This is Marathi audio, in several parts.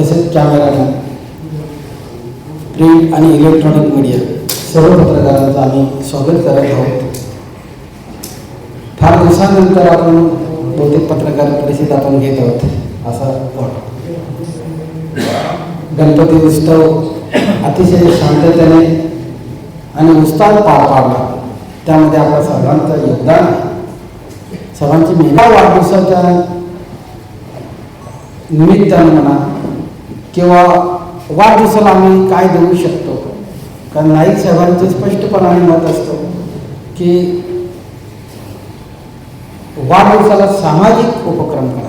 तसेच कॅमेरामॅन प्रिंट आणि इलेक्ट्रॉनिक मीडिया सर्व पत्रकारांचं आम्ही स्वागत करत आहोत. फार दिवसानंतर आपण बहुतेक पत्रकार परिषद आपण घेत आहोत असा वाट गणपती उत्सव अतिशय शांततेने आणि उत्साहात पार पाडला. त्यामध्ये आपल्या सर्वांचं योगदान सर्वांची मेहनत वाढदिवसाच्या निमित्ताने म्हणा किंवा वाढदिवसाला आम्ही काय देऊ शकतो? कारण नाईक साहेबांचं स्पष्टपणाने मत असतं की वाढदिवसाला सामाजिक उपक्रम करावे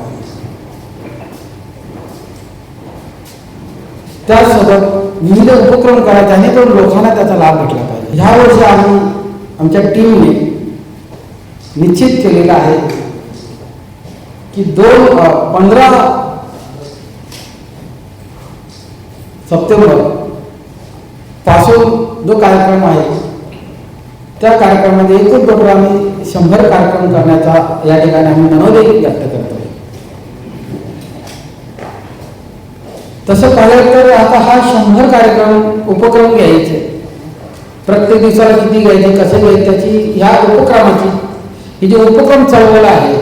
त्यासोबत विविध उपक्रम करा जेणेकरून लोकांना त्याचा लाभ भेटला पाहिजे. ह्या वर्षी आम्ही आमच्या टीमने निश्चित केलेलं आहे की दोन पंधरा सप्टेंबर. पासून जो कार्यक्रम आहे त्या कार्यक्रमामध्ये एकूण बरोबर आम्ही शंभर कार्यक्रम करण्याचा या ठिकाणी आम्ही मनोदय व्यक्त करतो. तसं पाहिलं तर आता हा शंभर कार्यक्रम उपक्रम घ्यायचे. प्रत्येक दिवसाला किती घ्यायचे कसे घ्यायचे त्याची ह्या उपक्रमाची ही जे उपक्रम चालवलेला आहे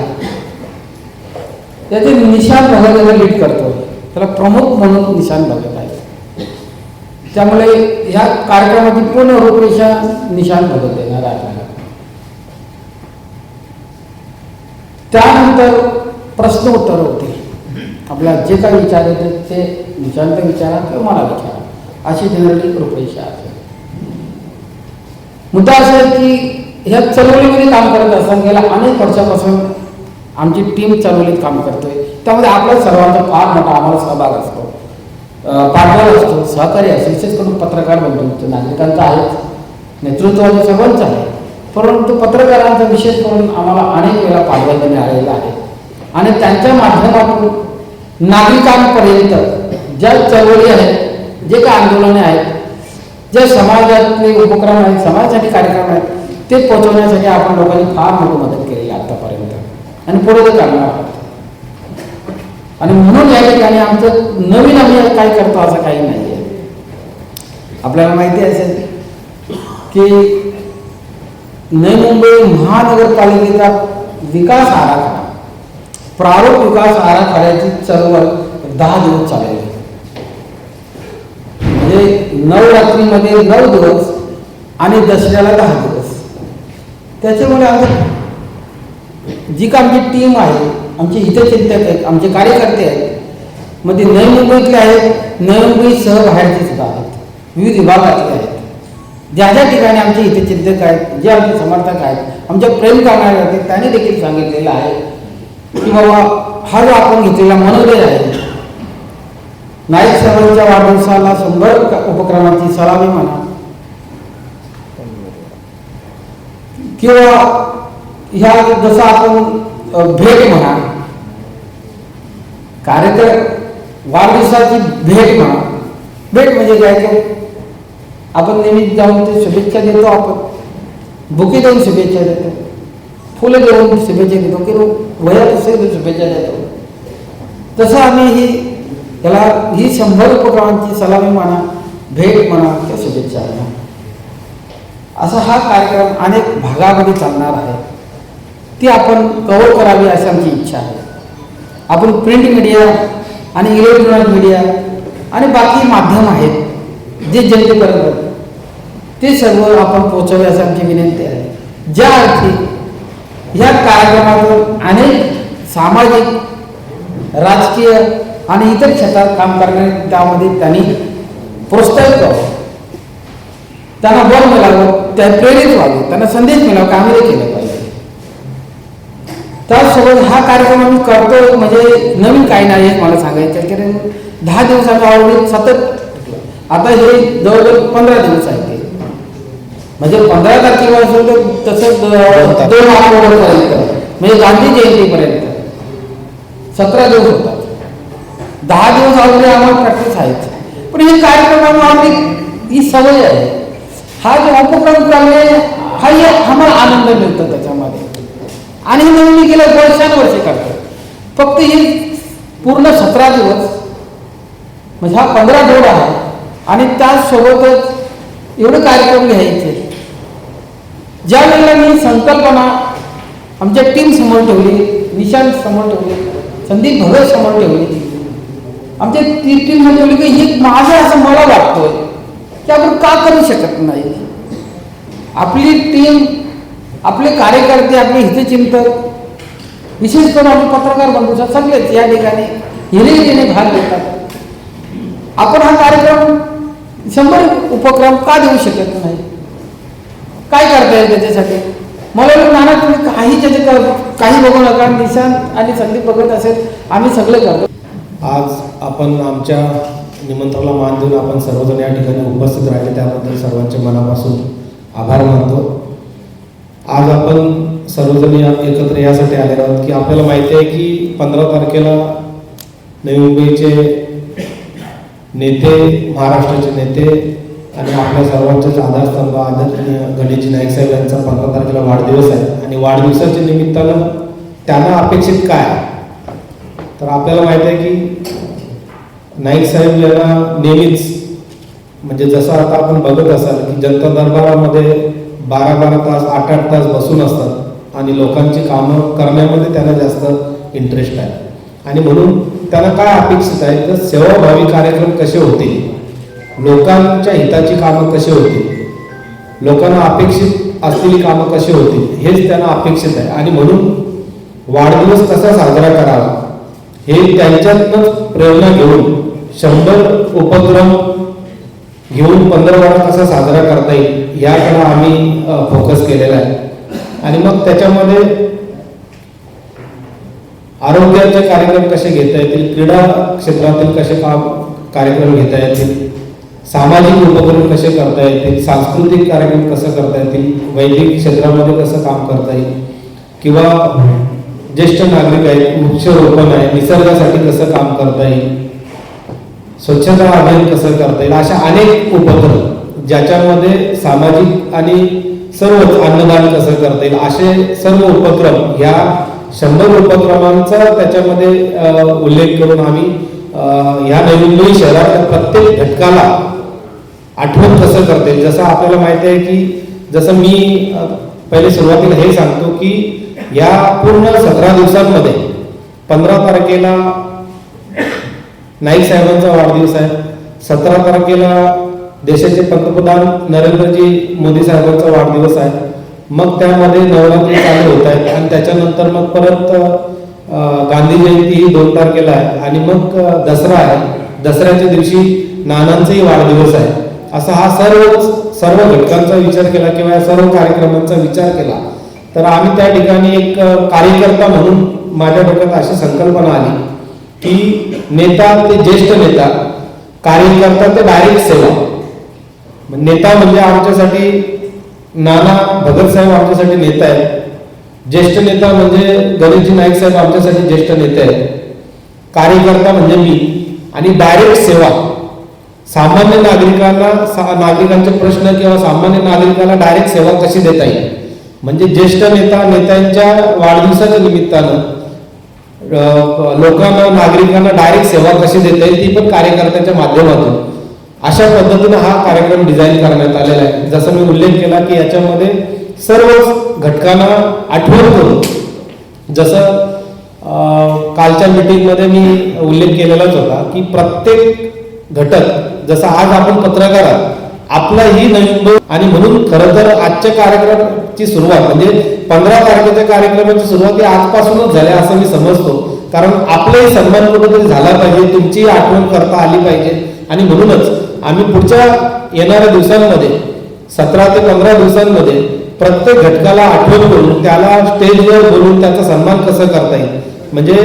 त्याचे निशान भगत लीड करतो. त्याला प्रमुख म्हणून निशान भगत त्यामुळे ह्या कार्यक्रमाची पूर्ण रूपरेषा निशान बदल देणार आपल्याला त्यानंतर प्रश्न उत्तर होते. आपल्याला जे काही येते ते निशांत विचारा किंवा मला विचारा. अशी जनरली रूपरेषा असते. मुद्दा असा आहे की ह्या चळवळीमध्ये काम करत असताना गेल्या अनेक वर्षापासून आमची टीम चळवळीत काम करतोय. त्यामध्ये आपल्या सर्वांचा फार मोठा आम्हाला सहभाग असतो. पाठबळ असतो. सहकार्य असतो विशेष करून पत्रकार बनतो नागरिकांचा आहेच नेतृत्वाचा सर्वांचा आहे परंतु पत्रकारांचा विशेष करून आम्हाला अनेक वेळा पाठबळ मिळालेला आहे. आणि त्यांच्या माध्यमातून नागरिकांपर्यंत ज्या चळवळी आहेत जे काही आंदोलने आहेत जे समाजातले उपक्रम आहेत समाजासाठी कार्यक्रम आहेत ते पोहोचवण्यासाठी आपण लोकांनी फार मोठी मदत केलेली आतापर्यंत. आणि पुढे ते करणार आहोत. आणि म्हणून या ठिकाणी आमचं नवीन आम्ही काय करतो असं काही नाही आहे आपल्याला माहिती असेल की नवी मुंबई महानगरपालिकेचा विकास आराखडा प्रारूप विकास आराखड्याची चळवळ दहा दिवस चाललेली आहे. म्हणजे नवरात्रीमध्ये नऊ दिवस आणि दसऱ्याला दहा दिवस त्याच्यामुळे आता जी का आमची टीम आहे आमचे हितचिंतक आहेत आमचे कार्यकर्ते आहेत. मग ते नवी मुंबईतले आहेत नवी मुंबईसह बाहेरचे सुद्धा आहेत. विविध विभागातले आहेत. ज्या ज्या ठिकाणी आमचे हितचिंतक आहेत जे आमचे समर्थक आहेत आमच्या प्रेम करणारे आहेत त्यांनी देखील सांगितलेलं आहे की बाबा हा जो आपण घेतलेला मनोदय आहे नाईक साहेबांच्या वाढदिवसाला शंभर उपक्रमाची उपक्रमांची सलामी म्हणा. किंवा ह्या जसं आपण भेट म्हणा कार्यक्रम वाढदिवसाची भेट म्हणा. भेट म्हणजे द्यायचं आपण नेहमी जाऊन ते शुभेच्छा देतो आपण. बुके देऊन शुभेच्छा देतो. फुलं देऊन शुभेच्छा देतो. किंवा वयात असेल शुभेच्छा देतो. तसं आम्ही ही त्याला ही शंभर उपक्रमांची सलामी म्हणा भेट म्हणा किंवा शुभेच्छा म्हणा असा हा कार्यक्रम अनेक भागामध्ये चालणार आहे. ती आपण कव्हर करावी अशी आमची इच्छा आहे. आपण प्रिंट मीडिया आणि इलेक्ट्रॉनिक मीडिया आणि बाकी माध्यम आहेत जे जनतेपर्यंत ते सर्व आपण पोचवावे आमची विनंती आहे. ज्या अर्थी ह्या कार्यक्रमातून अनेक सामाजिक राजकीय आणि इतर क्षेत्रात काम करणारे त्यामध्ये त्यांनी प्रोत्साहित करावं त्यांना बळ मिळावं त्या प्रेरित व्हावं त्यांना संदेश मिळावा कामही केलं पाहिजे. त्यासोबत हा कार्यक्रम आम्ही करतो म्हणजे नवीन काही नाही आहे मला सांगायचं. कारण दहा दिवस आम्ही ऑलरेडी सतत आता हे जवळजवळ पंधरा दिवस आहे ते. म्हणजे पंधरा तारखेपासून तर तसं द- दोन ऑक्टोबरपर्यंत म्हणजे गांधी जयंतीपर्यंत. सतरा दिवस होतात. दहा दिवस ऑलरेडी आम्हाला प्रॅक्टिस आहेच. पण हे कार्यक्रम ऑलरेडी ही सवय आहे. हा जो उपक्रम करणे हा आम्हाला आनंद मिळतो. आणि म्हणून मी गेल्या वर्षानुवर्षे करतो फक्त ही पूर्ण सतरा दिवस म्हणजे हा पंधरा जोड आहे. आणि त्याचसोबतच एवढे कार्यक्रम घ्यायचे. ज्या वेळेला मी संकल्पना आमच्या टीम समोर ठेवली निशांत समोर ठेवली संदीप भगत समोर ठेवली आमच्या ती टीममध्ये ठेवली की हे माझं असं मला वाटतोय की आपण का करू शकत नाही? आपली टीम आपले कार्यकर्ते आपले हितचिंतक विशेष करून आपले पत्रकार बंधूचा सगळेच या ठिकाणी हिरेने भाग घेतात. आपण हा कार्यक्रम शंभर उपक्रम का देऊ शकत नाही? काय करता येईल त्याच्यासाठी? मला नाना तुम्ही काही त्याचे काही बघू नका. निशांत आणि संदीप बघत असेल आम्ही सगळे करतो. आज आपण आमच्या निमंत्रणाला मान देऊन आपण सर्वजण या ठिकाणी उपस्थित राहिले. त्याबद्दल सर्वांचे मनापासून आभार मानतो. आज आपण सर्वजण या एकत्र यासाठी आलेलो आहोत की आपल्याला माहिती आहे की पंधरा तारखेला नवी मुंबईचे नेते महाराष्ट्राचे नेते आणि आपल्या सर्वांचेच आधारस्तंभ आदरणीय गणेशजी नाईक साहेब यांचा पंधरा तारखेला वाढदिवस आहे आणि वाढदिवसाच्या निमित्तानं त्यांना अपेक्षित काय आहे? तर आपल्याला माहिती आहे की नाईक साहेब यांना नेहमीच म्हणजे जसं आता आपण बघत असाल की जनता दरबारामध्ये बारा बारा तास आठ आठ तास बसून असतात. आणि लोकांची कामं करण्यामध्ये त्यांना जास्त इंटरेस्ट आहे. आणि म्हणून त्यांना काय अपेक्षित आहे? तर सेवाभावी कार्यक्रम कसे होतील लोकांच्या हिताची कामं कशी होती? लोकांना अपेक्षित असलेली कामं कशी होतील हेच त्यांना अपेक्षित आहे. आणि म्हणून वाढदिवस कसा साजरा करावा? हे त्यांच्यातनं प्रेरणा घेऊन शंभर उपक्रम घेऊन पंधरवडा कसा साजरा करता येईल याकडे आम्ही फोकस केलेला आहे. आणि मग त्याच्यामध्ये आरोग्याचे कार्यक्रम कसे घेता येतील क्रीडा क्षेत्रातील कसे काम कार्यक्रम घेता येतील सामाजिक उपक्रम कसे करता येतील सांस्कृतिक कार्यक्रम कसं करता येतील वैदिक क्षेत्रामध्ये कसं काम करता येईल किंवा ज्येष्ठ नागरिक आहेत वृक्षरोपण आहे निसर्गासाठी कसं काम करता येईल स्वच्छता अभियान कसं करता येईल? अशा अनेक उपक्रम ज्याच्यामध्ये सामाजिक आणि सर्वच अन्नदान कसं करता येईल? असे सर्व उपक्रम ह्या शंभर उपक्रमांचा त्याच्यामध्ये उल्लेख करून आम्ही ह्या नवीन मुंबई शहरातल्या प्रत्येक घटकाला आठवण कसं करता येईल? जसं आपल्याला माहिती आहे की जसं मी पहिले सुरुवातीला हे सांगतो की या पूर्ण सतरा दिवसांमध्ये पंधरा तारखेला नाईक साहेबांचा वाढदिवस आहे. सतरा तारखेला देशाचे पंतप्रधान नरेंद्रजी मोदी साहेबांचा वाढदिवस आहे. मग त्यामध्ये नवरात्री चालू होत आहे आणि त्याच्यानंतर मग परत गांधी जयंती ही दोन तारखेला आहे. आणि मग दसरा आहे. दसऱ्याच्या दिवशी नानांचाही वाढदिवस आहे. असा हा सर्व सर्व घटकांचा विचार केला किंवा या सर्व कार्यक्रमांचा विचार केला तर आम्ही त्या ठिकाणी एक कार्यकर्ता म्हणून माझ्या डोक्यात अशी संकल्पना आली. की नेता ते ज्येष्ठ नेता कार्यकर्ता ते डायरेक्ट सेवा. नेता म्हणजे आमच्यासाठी नाना भगत साहेब आमच्यासाठी नेता आहेत. ज्येष्ठ नेता म्हणजे गणेशजी नाईक साहेब आमच्यासाठी ज्येष्ठ नेते आहेत. कार्यकर्ता म्हणजे मी. आणि डायरेक्ट सेवा. सामान्य नागरिकांना सा- नागरिकांचे प्रश्न किंवा सामान्य नागरिकांना डायरेक्ट सेवा कशी देता येईल? म्हणजे ज्येष्ठ नेता नेत्यांच्या वाढदिवसाच्या निमित्तानं लोकांना नागरिकांना डायरेक्ट सेवा कशी देता येईल ती पण कार्यकर्त्यांच्या माध्यमातून. अशा पद्धतीनं हा कार्यक्रम डिझाईन करण्यात आलेला आहे. जसं मी उल्लेख केला की याच्यामध्ये सर्व घटकांना आठवण करून जसं कालच्या मीटिंगमध्ये मी उल्लेख केलेलाच होता की प्रत्येक घटक जसं आज आपण पत्रकार आहात आपला ही नवीन आणि म्हणून खरं तर आजच्या कार्यक्रमाची सुरुवात म्हणजे पंधरा तारखेच्या कार्यक्रमाची सुरुवात ही आजपासूनच झाल्या असं मी समजतो. कारण आपलाही सन्मान कुठेतरी झाला पाहिजे तुमची आठवण करता आली पाहिजे. आणि म्हणूनच आम्ही पुढच्या येणाऱ्या दिवसांमध्ये सतरा ते पंधरा दिवसांमध्ये प्रत्येक घटकाला आठवण करून त्याला स्टेजवर बोलून त्याचा सन्मान कसं करता येईल? म्हणजे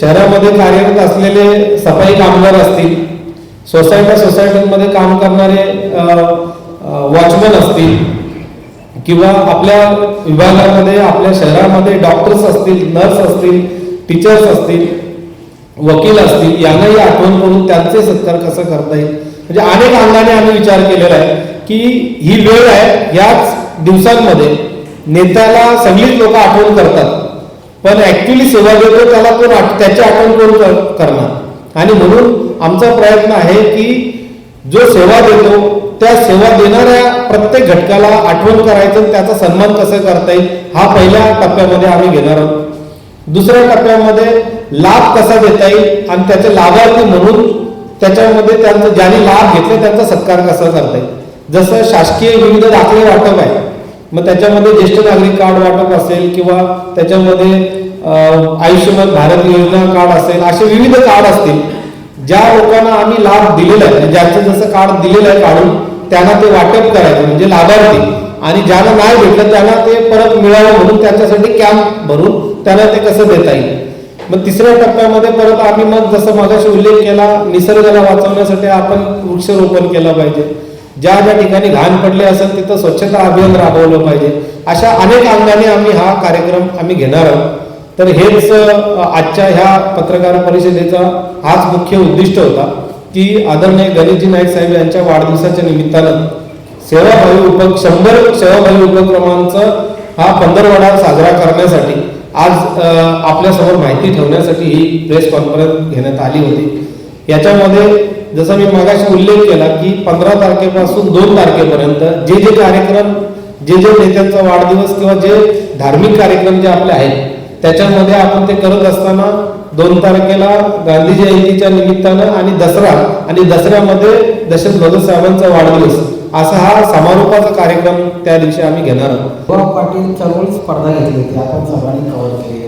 शहरामध्ये कार्यरत असलेले सफाई कामगार असतील सोसायटी सोसायटीमध्ये काम करणारे वॉचमन असतील किंवा आपल्या विभागामध्ये आपल्या शहरामध्ये डॉक्टर्स असतील नर्स असतील टीचर्स असतील वकील असतील यांनाही आठवण करून त्यांचे सत्कार कसं करता येईल? म्हणजे अनेक अंगाने आम्ही विचार केलेला आहे की ही वेळ आहे याच दिवसांमध्ये नेत्याला सगळीच लोक आठवण करतात. पण ऍक्च्युली सेवा देतो त्याला कोण त्याची आठवण कोण करणार? आणि म्हणून आमचा प्रयत्न आहे की जो सेवा देतो त्या सेवा देणाऱ्या प्रत्येक घटकाला आठवण करायचं आणि त्याचा सन्मान कसं करता येईल हा पहिल्या टप्प्यामध्ये आम्ही घेणार आहोत. दुसऱ्या टप्प्यामध्ये लाभ कसा देता येईल आणि त्याचे लाभार्थी म्हणून त्याच्यामध्ये त्यांचं ज्यांनी लाभ घेतले त्यांचा सत्कार कसा करता येईल. जसं शासकीय विविध दाखले वाटप आहे मग त्याच्यामध्ये ज्येष्ठ नागरिक कार्ड वाटप असेल किंवा त्याच्यामध्ये आयुष्यमान भारत योजना कार्ड असेल असे विविध कार्ड असतील. ज्या लोकांना आम्ही लाभ दिलेला आहे म्हणजे ज्याचं जसं कार्ड दिलेलं आहे काढून त्यांना ते वाटप करायचं म्हणजे लाभार्थी. आणि ज्यांना नाही भेटलं त्यांना ते परत मिळावं म्हणून त्याच्यासाठी कॅम्प भरून त्यांना ते कसं देता येईल? मग तिसऱ्या टप्प्यामध्ये परत आम्ही मग जसं मगाशी उल्लेख केला निसर्गाला वाचवण्यासाठी आपण वृक्षरोपण केलं पाहिजे. ज्या ज्या ठिकाणी घाण पडले असेल तिथं स्वच्छता अभियान राबवलं पाहिजे. अशा अनेक अंगाने आम्ही हा कार्यक्रम आम्ही घेणार आहोत. तर हेच आजच्या ह्या पत्रकार परिषदेचा हाच मुख्य उद्दिष्ट होता की आदरणीय गणेशजी नाईक साहेब यांच्या वाढदिवसाच्या निमित्तानं सेवाभावी उप शंभर सेवाभावी उपक्रमांचा हा पंधरवडा साजरा करण्यासाठी आज आपल्यासमोर माहिती ठेवण्यासाठी ही प्रेस कॉन्फरन्स घेण्यात आली होती. याच्यामध्ये जसं मी मागाशी उल्लेख केला की पंधरा तारखेपासून दोन तारखेपर्यंत जे जे कार्यक्रम जे जे नेत्यांचा वाढदिवस किंवा जे धार्मिक कार्यक्रम जे आपले आहेत त्याच्यामध्ये आपण ते करत असताना दोन तारखेला गांधी जयंतीच्या निमित्तानं आणि दसरा आणि दसऱ्यामध्ये दशरथ भगत साहेबांचा वाढदिवस असा हा समारोपाचा कार्यक्रम त्या दिवशी आम्ही घेणार आहोत. पाटील चळवळी स्पर्धा घेतली होती आपण सर्वांनी कव्हर केली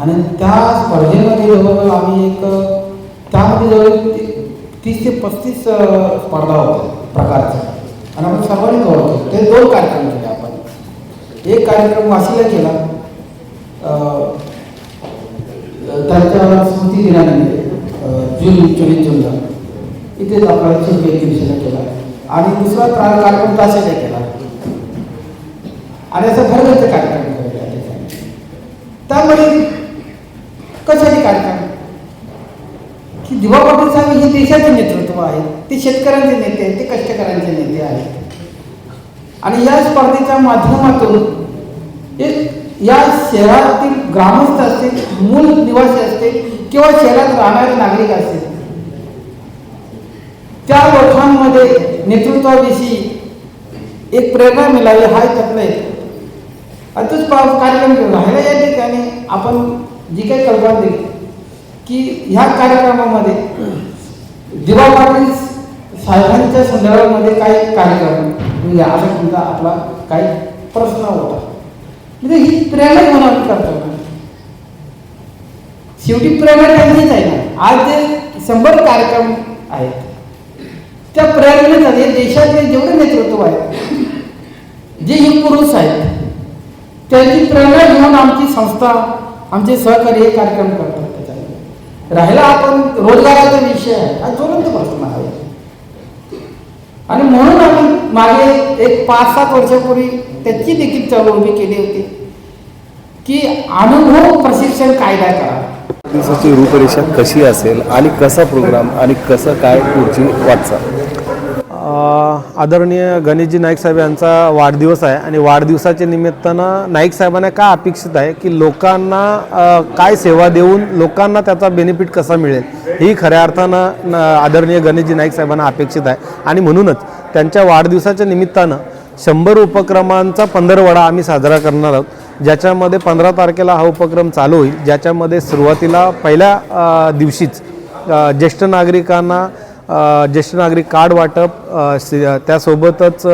आणि त्या स्पर्धेमध्ये जवळजवळ आम्ही एक त्यामध्ये जवळ तीस ते पस्तीस स्पर्धा होत्या प्रकारच्या. आणि आपण सर्वांनी कव्हर केलं. ते दोन कार्यक्रम केले आपण. एक कार्यक्रम वाशीला केला. त्यांच्या स्मृती दिनानिमित्त जून चोवीस जूनला इथेच आपण शिल्पी दिवशीला केला. आणि दुसरा का- कार्यक्रम तासेला केला. आणि असं भरगच्च कार्यक्रम त्यामुळे कशाचे कार्यक्रम की दिवा पाटील साहेब हे देशाचे नेतृत्व आहे. ते शेतकऱ्यांचे नेते आहेत ते कष्टकऱ्यांचे नेते आहेत. आणि या स्पर्धेच्या माध्यमातून या शहरातील ग्रामस्थ असतील मूल निवासी असतील किंवा शहरात राहणारे नागरिक असतील त्या लोकांमध्ये नेतृत्वाविषयी एक प्रेरणा मिळावी हा त्यातला एक अतच कार्यक्रम राहिला या ठिकाणी आपण जी काही कल्पना दिली की ह्या कार्यक्रमामध्ये दिवा पाटील साहेबांच्या संदर्भामध्ये काही कार्यक्रम म्हणजे असा तुमचा आपला काही प्रश्न होता. म्हणजे ही प्रेरणा मला आम्ही करतो शेवटी प्रेरणा त्यांचीच आहे ना. आज जे शंभर कार्यक्रम आहेत त्या प्रेरणेचा हे देशातले जेवढे नेतृत्व आहे जे ही पुरुष आहेत त्यांची प्रेरणा घेऊन आमची संस्था आमचे सहकारी हे कार्यक्रम करतात त्याच्यामध्ये. राहिला आपण रोजगाराचा विषय आहे. हा ज्वलंत प्रश्न आहे. आणि म्हणून आम्ही मागे एक पाच सात वर्षापूर्वी त्याची देखील चळवळ उभी केली होती की अनुभव प्रशिक्षण कायदा करा. दिवसाची रूपरेषा कशी असेल आणि कसा प्रोग्राम आणि कसं काय पुढची वाटचाल? आदरणीय गणेशजी नाईक साहेब यांचा वाढदिवस आहे आणि वाढदिवसाच्या निमित्तानं नाईक साहेबांना काय अपेक्षित आहे की लोकांना काय सेवा देऊन लोकांना त्याचा बेनिफिट कसा मिळेल? ही खऱ्या अर्थानं न- आदरणीय गणेशजी नाईक साहेबांना अपेक्षित आहे. आणि म्हणूनच त्यांच्या वाढदिवसाच्या निमित्तानं शंभर उपक्रमांचा पंधरवडा आम्ही साजरा करणार आहोत. ज्याच्यामध्ये पंधरा तारखेला हा उपक्रम चालू होईल. ज्याच्यामध्ये सुरुवातीला पहिल्या दिवशीच ज्येष्ठ नागरिकांना ज्येष्ठ नागरिक कार्ड वाटप त्यासोबतच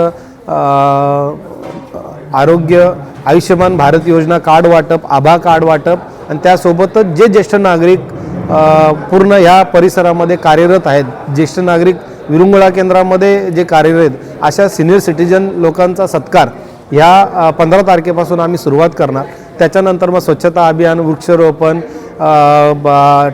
आरोग्य आयुष्यमान भारत योजना कार्ड वाटप आभा कार्ड वाटप आणि त्यासोबतच जे ज्येष्ठ नागरिक पूर्ण ह्या परिसरामध्ये कार्यरत आहेत ज्येष्ठ नागरिक विरुंगळा केंद्रामध्ये जे कार्यरत अशा सिनियर सिटीजन लोकांचा सत्कार ह्या पंधरा तारखेपासून आम्ही सुरुवात करणार. त्याच्यानंतर मग स्वच्छता अभियान वृक्षारोपण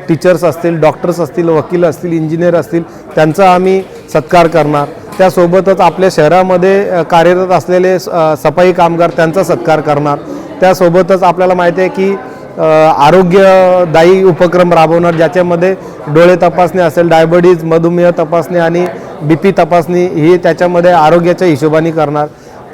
टीचर्स असतील डॉक्टर्स असतील वकील असतील इंजिनियर असतील त्यांचा आम्ही सत्कार करणार. त्यासोबतच आपल्या शहरामध्ये कार्यरत असलेले स- सफाई कामगार त्यांचा सत्कार करणार. त्यासोबतच आपल्याला माहिती आहे की आरोग्यदायी उपक्रम राबवणार ज्याच्यामध्ये डोळे तपासणी असेल डायबिटीज मधुमेह तपासणी आणि बी पी तपासणी ही त्याच्यामध्ये आरोग्याच्या हिशोबाने करणार.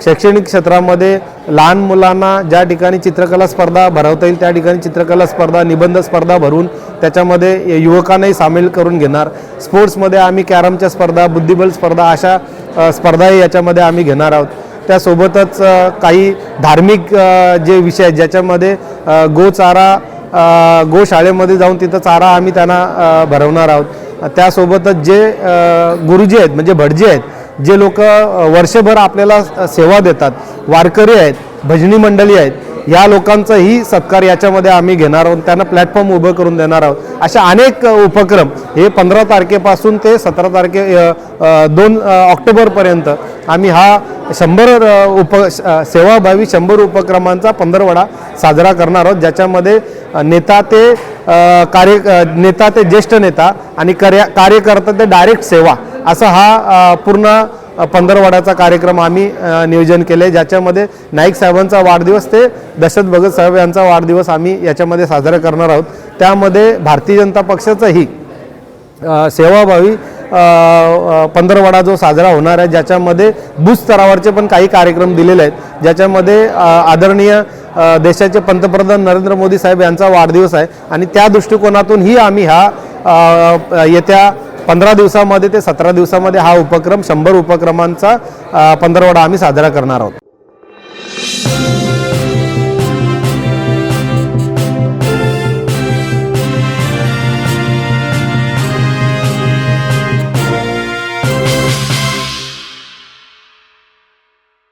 शैक्षणिक क्षेत्रामध्ये लहान मुलांना ज्या ठिकाणी चित्रकला स्पर्धा भरवता येईल त्या ठिकाणी चित्रकला स्पर्धा निबंध स्पर्धा भरून त्याच्यामध्ये युवकांनाही सामील करून घेणार. स्पोर्ट्समध्ये आम्ही कॅरमच्या स्पर्धा बुद्धिबल स्पर्धा अशा स्पर्धाही याच्यामध्ये आम्ही घेणार आहोत. त्यासोबतच काही धार्मिक जे विषय आहेत ज्याच्यामध्ये गोचारा गोशाळेमध्ये जाऊन तिथं चारा आम्ही त्यांना भरवणार आहोत. त्यासोबतच जे गुरुजी आहेत म्हणजे भटजी आहेत जे लोक वर्षभर आपल्याला सेवा देतात वारकरी आहेत भजनी मंडळी आहेत या लोकांचाही सत्कार याच्यामध्ये आम्ही घेणार आहोत त्यांना प्लॅटफॉर्म उभं करून देणार आहोत. अशा अनेक उपक्रम. हे पंधरा तारखेपासून ते सतरा तारखे दोन ऑक्टोबरपर्यंत आम्ही हा शंभर उप सेवाभावी शंभर उपक्रमांचा पंधरवडा साजरा करणार आहोत ज्याच्यामध्ये नेता ते कार्य नेता ते ज्येष्ठ नेता आणि कार्य कार्यकर्ता ते डायरेक्ट सेवा असा हा पूर्ण अ, पंधरवड्याचा कार्यक्रम आम्ही नियोजन केले आहे ज्याच्यामध्ये नाईक साहेबांचा वाढदिवस ते दशरथ भगत साहेब यांचा वाढदिवस आम्ही याच्यामध्ये साजरा करणार आहोत. त्यामध्ये भारतीय जनता पक्षाचंही सेवाभावी पंधरवडा जो साजरा होणार आहे ज्याच्यामध्ये बूथ स्तरावरचे पण काही कार्यक्रम दिलेले आहेत ज्याच्यामध्ये आदरणीय देशाचे पंतप्रधान नरेंद्र मोदी साहेब यांचा वाढदिवस आहे आणि त्या दृष्टिकोनातूनही आम्ही हा येत्या पंधरा दिवसामध्ये ते सतरा दिवसामध्ये हा उपक्रम शंभर उपक्रमांचा पंधरवडा आम्ही साजरा करणार आहोत.